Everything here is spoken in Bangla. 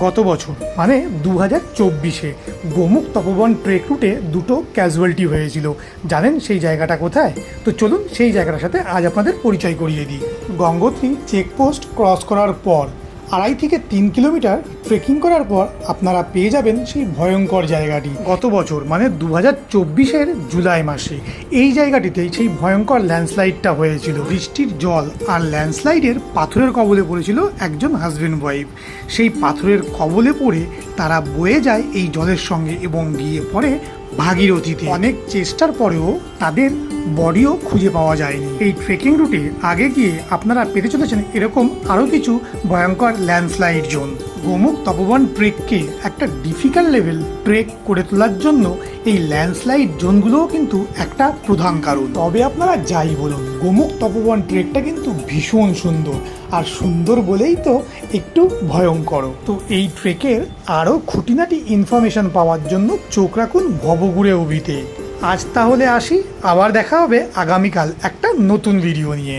গত বছর মানে দু হাজার চব্বিশে, গোমুখ তপবন ট্রেক রুটে দুটো ক্যাজুয়ালটি হয়েছিল। জানেন সেই জায়গাটা কোথায়? তো চলুন সেই জায়গাটার সাথে আজ আপনাদের পরিচয় করিয়ে দিই। গঙ্গোত্রী চেকপোস্ট ক্রস করার পর আড়াই থেকে তিন কিলোমিটার ট্রেকিং করার পর আপনারা পেয়ে যাবেন সেই ভয়ঙ্কর জায়গাটি। গত বছর মানে দু হাজার চব্বিশের জুলাই মাসে, এই জায়গাটিতে সেই ভয়ঙ্কর ল্যান্ডস্লাইডটা হয়েছিল। বৃষ্টির জল আর ল্যান্ডস্লাইডের পাথরের কবলে পড়েছিল একজন হাজব্যান্ড ওয়াইফ সেই পাথরের কবলে পড়ে তারা বয়ে যায় এই জলের সঙ্গে এবং গিয়ে পড়ে ভাগীরথীতে। অনেক চেষ্টার পরেও তাদের বডিও খুঁজে পাওয়া যায়নি। এই ট্রেকিং রুটে আগে গিয়ে আপনারা পেতে চলেছেন এরকম আরও কিছু ভয়ঙ্কর ল্যান্ডস্লাইড জোন গোমুখ তপবন ট্রেককে একটা ডিফিকাল্ট লেভেল ট্রেক করে তোলার জন্য এই ল্যান্ডস্লাইড জোনগুলোও কিন্তু একটা প্রধান কারণ। তবে আপনারা যাই বলুন, গোমুখ তপবন ট্রেকটা কিন্তু ভীষণ সুন্দর আর সুন্দর বলেই তো একটু ভয়ঙ্কর তো এই ট্রেকের আরও খুঁটিনাটি ইনফরমেশন পাওয়ার জন্য চোখ রাখুন ভবগুড়ে উভিতে আজ তাহলে আসি আবার দেখা হবে আগামীকাল একটা নতুন ভিডিও নিয়ে।